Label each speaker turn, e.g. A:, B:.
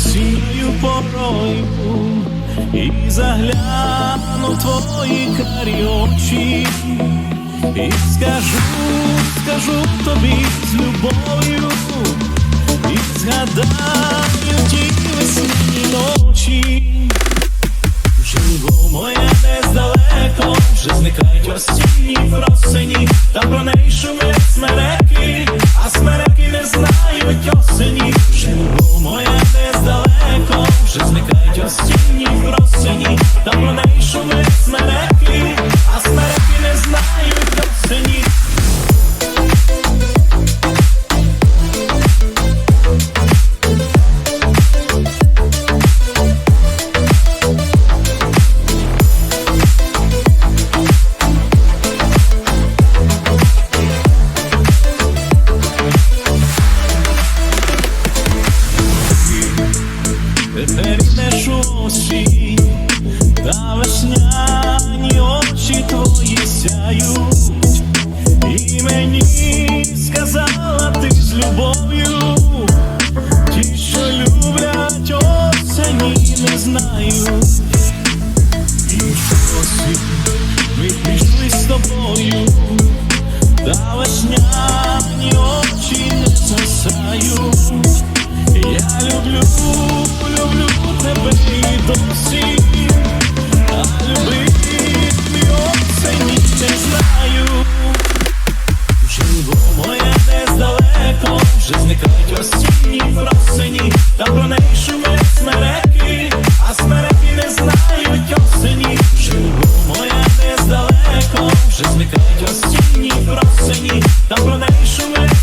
A: осінньою порою і загляну твої карі очі, і скажу, скажу тобі з любов'ю, і згадаю ті весняні ночі. Живо моє десь далеко, вже зникають осінні просені, та про неї шумять Тепер йдеш у та весняні очі твої сяють, і мені сказала ти з любов'ю, ті, що люблять осені, не знають, вже зникають осінні просені, та про неї шумить смереки, а смереки не знають осені, вже любов моя десь далеко, вже зникають осінні просені, та про неї шумить